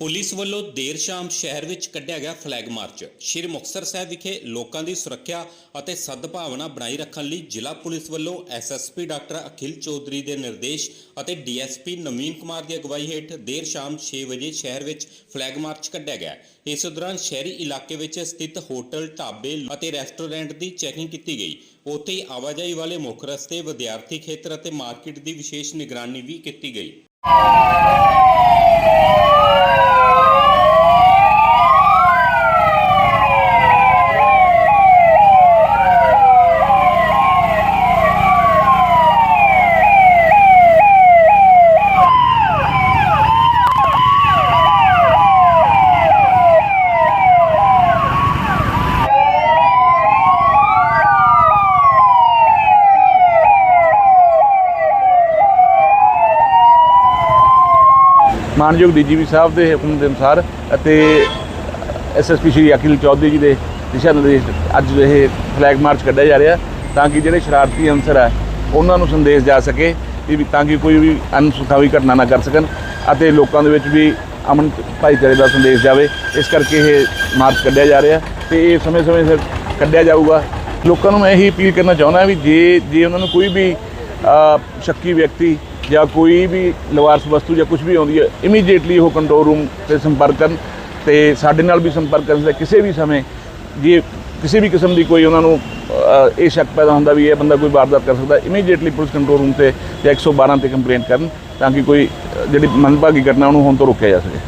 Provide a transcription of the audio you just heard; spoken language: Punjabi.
ਪੁਲਿਸ ਵੱਲੋਂ ਦੇਰ ਸ਼ਾਮ ਸ਼ਹਿਰ ਵਿੱਚ ਕੱਢਿਆ ਗਿਆ ਫਲੈਗ ਮਾਰਚ। ਸ਼੍ਰੀ ਮੁਕਤਸਰ ਸਾਹਿਬ ਵਿਖੇ ਲੋਕਾਂ ਦੀ ਸੁਰੱਖਿਆ ਅਤੇ ਸਦਭਾਵਨਾ ਬਣਾਈ ਰੱਖਣ ਲਈ ਜ਼ਿਲ੍ਹਾ ਪੁਲਿਸ ਵੱਲੋਂ ਐਸਐਸਪੀ ਡਾਕਟਰ ਅਖਿਲ ਚੌਧਰੀ ਦੇ ਨਿਰਦੇਸ਼ ਅਤੇ ਡੀਐਸਪੀ ਨਵੀਨ ਕੁਮਾਰ ਦੀ ਅਗਵਾਈ ਹੇਠ ਦੇਰ ਸ਼ਾਮ 6 ਵਜੇ ਸ਼ਹਿਰ ਵਿੱਚ ਫਲੈਗ ਮਾਰਚ ਕੱਢਿਆ ਗਿਆ। ਇਸ ਦੌਰਾਨ ਸ਼ਹਿਰੀ ਇਲਾਕੇ ਵਿੱਚ ਸਥਿਤ ਹੋਟਲ, ਢਾਬੇ ਅਤੇ ਰੈਸਟੋਰੈਂਟ ਦੀ ਚੈਕਿੰਗ ਕੀਤੀ ਗਈ। ਉੱਥੇ ਆਵਾਜਾਈ ਵਾਲੇ ਮੁੱਖ ਰਸਤੇ, ਵਿਦਿਆਰਥੀ ਖੇਤਰ ਅਤੇ ਮਾਰਕੀਟ ਦੀ ਵਿਸ਼ੇਸ਼ ਨਿਗਰਾਨੀ ਵੀ ਕੀਤੀ ਗਈ। ਮਾਨਯੋਗ ਡੀਜੀਪੀ ਸਾਹਿਬ ਦੇ ਹੁਕਮ ਦੇ ਅਨੁਸਾਰ ਅਤੇ ਐਸਐਸਪੀ ਸ਼੍ਰੀ ਅਖਿਲ ਚੌਧਰੀ ਜੀ ਦੇ ਦਿਸ਼ਾ ਨਿਰਦੇਸ਼ ਅੱਜ ਇਹ ਫਲੈਗ ਮਾਰਚ ਕੱਢਿਆ ਜਾ ਰਿਹਾ ਤਾਂ ਕਿ ਜਿਹੜੇ ਸ਼ਰਾਰਤੀ ਅਨਸਰ ਹੈ ਉਹਨਾਂ ਨੂੰ ਸੰਦੇਸ਼ ਜਾ ਸਕੇ ਵੀ ਤਾਂ ਕਿ ਕੋਈ ਵੀ ਅਨਸੁਖਾਵੀ ਘਟਨਾ ਨਾ ਕਰ ਸਕਣ ਅਤੇ ਲੋਕਾਂ ਦੇ ਵਿੱਚ ਵੀ ਅਮਨ ਭਾਈਚਾਰੇ ਦਾ ਸੰਦੇਸ਼ ਜਾਵੇ। ਇਸ ਕਰਕੇ ਇਹ ਮਾਰਚ ਕੱਢਿਆ ਜਾ ਰਿਹਾ ਤੇ ਇਹ ਸਮੇਂ-ਸਮੇਂ ਸਿਰ ਕੱਢਿਆ ਜਾਊਗਾ। ਲੋਕਾਂ ਨੂੰ ਮੈਂ ਇਹੀ ਅਪੀਲ ਕਰਨਾ ਚਾਹੁੰਦਾ ਵੀ ਜੇ ਜੇ ਉਹਨਾਂ ਨੂੰ ਕੋਈ ਵੀ ਸ਼ੱਕੀ ਵਿਅਕਤੀ ਜਾਂ ਕੋਈ ਵੀ ਲਵਾਰਸ ਵਸਤੂ ਜਾਂ ਕੁਝ ਵੀ ਆਉਂਦੀ ਹੈ ਇਮੀਡੀਏਟਲੀ ਉਹ ਕੰਟਰੋਲ ਰੂਮ ਤੇ ਸੰਪਰਕ ਕਰਨ ਤੇ ਸਾਡੇ ਨਾਲ ਵੀ ਸੰਪਰਕ ਕਰਨ ਦੇ ਕਿਸੇ ਵੀ ਸਮੇਂ ਜੇ ਕਿਸੇ ਵੀ ਕਿਸਮ ਦੀ ਕੋਈ ਉਹਨਾਂ ਨੂੰ ਇਹ ਸ਼ੱਕ ਪੈਦਾ ਹੁੰਦਾ ਵੀ ਇਹ ਬੰਦਾ ਕੋਈ ਵਾਰਦਾਤ ਕਰ ਸਕਦਾ ਇਮੀਡੀਏਟਲੀ ਪੁਲਿਸ ਕੰਟਰੋਲ ਰੂਮ ਤੇ ਜਾਂ 112 ਤੇ ਕੰਪਲੇਂਟ ਕਰਨ ਤਾਂ ਕਿ ਕੋਈ ਜਿਹੜੀ ਮੰਦਭਾਗੀ ਘਟਨਾ ਉਹਨੂੰ ਹੋਣ ਤੋਂ ਰੋਕਿਆ ਜਾ ਸਕੇ।